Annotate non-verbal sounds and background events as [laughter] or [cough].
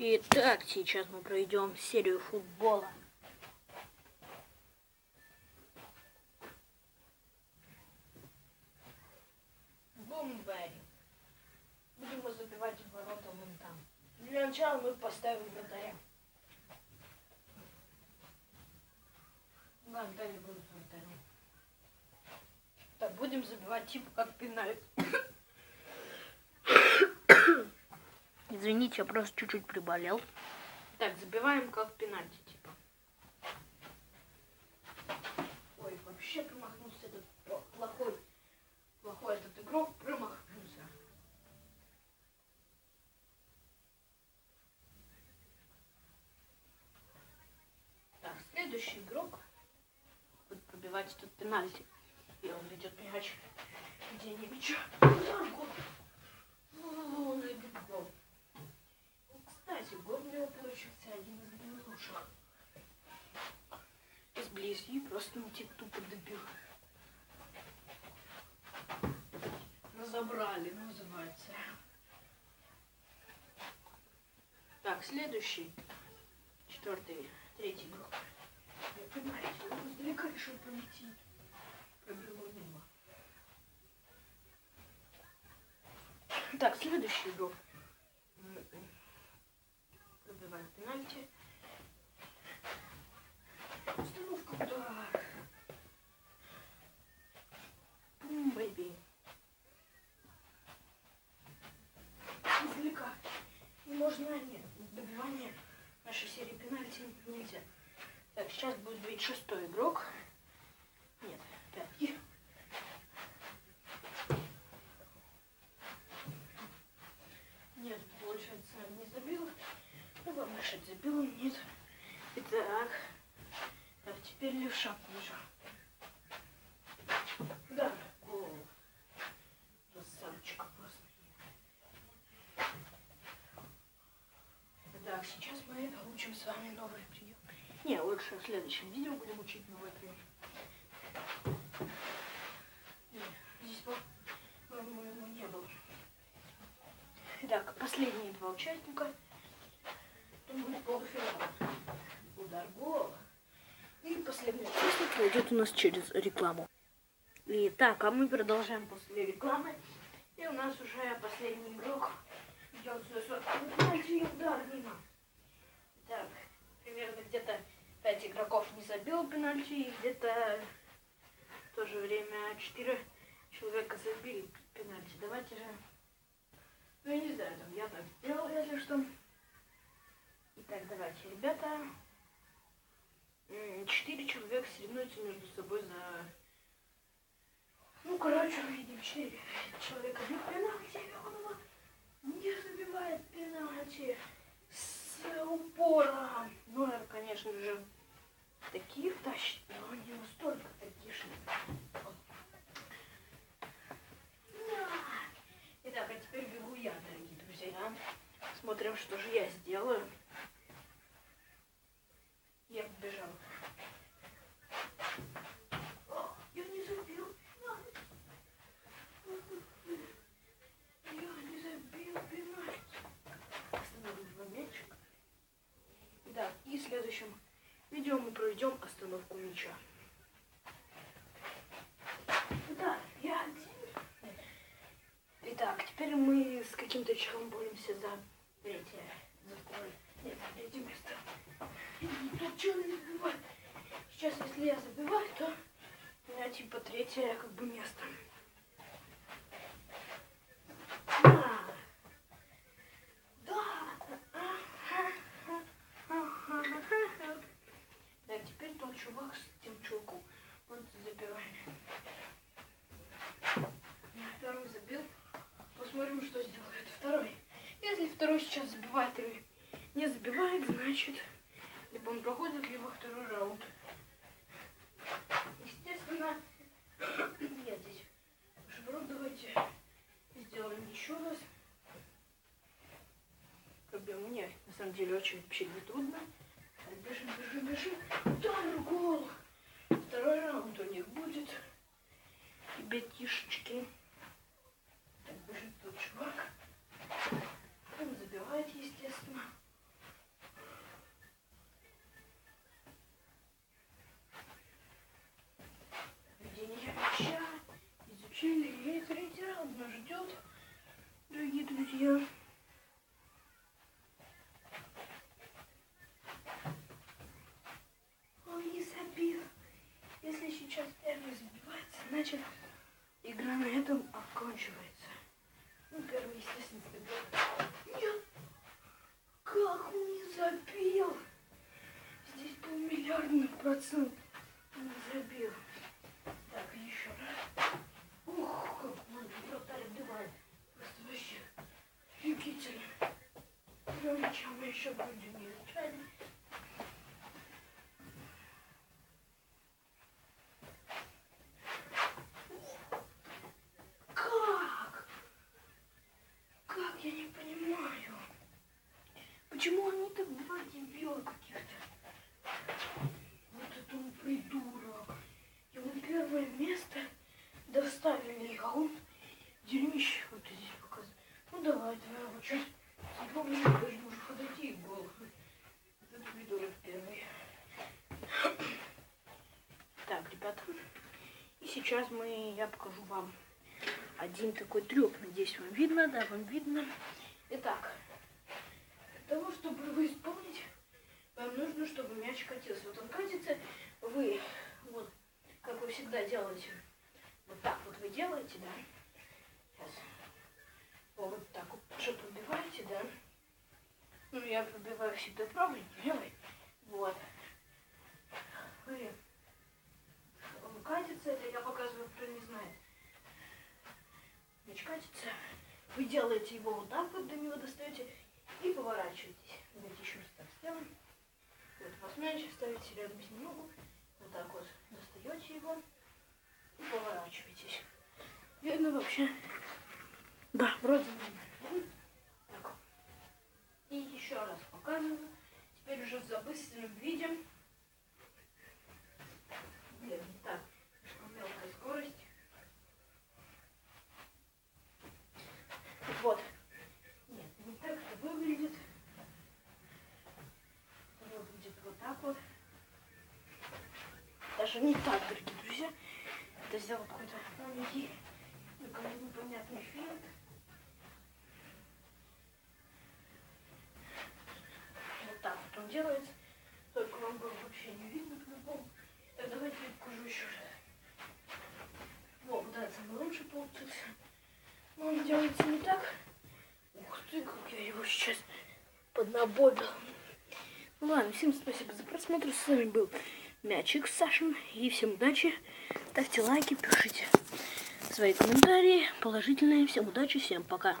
Итак, сейчас мы пройдем серию футбола. Бумбари. Будем забивать в ворота вон там. Для начала мы поставим вратаря. Ладно, далее будет вратарем. Так, будем забивать типа как пенальти. Извините, я просто чуть-чуть приболел. Так, забиваем как пенальти, типа. Ой, вообще промахнулся этот плохой, плохой этот игрок, промахнулся. Так, следующий игрок будет пробивать этот пенальти. И он ведет мяч где-нибудь. Он забит гол. У него получился один из лучших. Сблизи просто на типа тупо добил. Разобрали, называется. Так, следующий. Четвертый, третий игрок. Вы понимаете, он издалека решил пройти. Пробил мимо. Так, следующий игрок. Пробиваем пенальти. Установка удар. Бум, бэйби. Издалека. И можно нет. Добивание нашей серии пенальти нельзя. Так, сейчас будет бить шестой игрок. Нет, пятый. Нет, получается, не забил. Ну, главное, что забил, нет. Итак, так, левша ближе. Да, гол. Красавчик просто. Так, сейчас мы получим с вами новый прием. Не, лучше в следующем видео будем учить новый прием. Не, Здесь, по-моему, не было. Итак, последние два участника. Это будет полуфинал. Удар гол. И последний участник войдет у нас через рекламу. Итак, а мы продолжаем после рекламы. И у нас уже последний игрок. Идет за и удар мимо. Так, примерно где-то 5 игроков не забил пенальти, и где-то в то же время 4 человека забили пенальти. Давайте же... Ну, я не знаю, там я так сделал, если что. Итак, давайте, ребята. Соревнуются между собой за... Ну, короче, видим, четыре человека бьют пенальти, и он его не забивает пенальти с упором. Ну, это, конечно же, таких тащит, но не настолько такишных. Да. Итак, а теперь бегу я, дорогие друзья. Смотрим, что же я сделаю. Я побежал. О, я не забил. Я не забил пенальти. Остановим мячик. Да, и в следующем видео мы проведем остановку мяча. Да, я один. Итак, теперь мы с каким-то чехом боремся за третье, за второе, нет, за третье место. Тут не забивать? Сейчас, если я забиваю, то у меня типа третье как бы место. Да. Да. Так, теперь тот чувак с тем чуваком. Он забивает. Второй забил. Посмотрим, что сделает второй. Если второй или не забивает, значит, либо он проходит, либо второй раунд. Естественно, [clears throat] нет здесь. Шаброк давайте сделаем еще раз. Пробьем мне, на самом деле, очень вообще не трудно. Бежим, бежим, бежим. Удар, гол. Второй раунд у них будет. Ребятишечки. geziyor. Он не забил. Если сейчас первый забивается, значит игра на этом окончивается. Ну, первый, естественно, забил. Нет! Как он не забил? Здесь полмиллиардных процентов не забил. Как? Как? Я не понимаю. Почему они так два дебила каких-то? Вот это он придурок. Ему первое место доставили, а он дерьмище вот здесь показывает. Ну давай, давай, вот сейчас запомню, даже может подойти и гол. Этот придурок первый. Так, ребята. И сейчас мы, я покажу вам один такой трюк. Надеюсь, вам видно, да, вам видно. Итак, для того, чтобы его исполнить, вам нужно, чтобы мяч катился. Вот он катится, вы, вот, как вы всегда делаете, вот так вот вы делаете, да? Сейчас. Вот так вот же пробиваете, да? Ну, я пробиваю всегда правой, левой. Вот. Вы, он катится, это я показываю, кто не знает. Мяч катится. Вы делаете его вот так вот, до него достаете и поворачиваетесь. Давайте еще раз так сделаем. Вот вас мяч, ставите рядом с ним ногу. Вот так вот достаете его и поворачиваетесь. Видно вообще? Да, вроде нормально. И еще раз показываю. Теперь уже в забыстренном виде. Блин, не так. Слишком мелкая скорость. Вот. Нет, не так это выглядит. Выглядит вот так вот. Даже не так, дорогие друзья. Это сделал какой-то маленький, непонятный финт. Вот так вот он делается. Только вам было вообще не видно по-любому. Так, давайте я покажу еще раз. Вот, да, это лучше получился. Но он делается не так. Ух ты, как я его сейчас поднабобил. Ну ладно, всем спасибо за просмотр. С вами был Мячик Сашин. И всем удачи. Ставьте лайки, пишите свои комментарии положительные. Всем удачи, всем пока.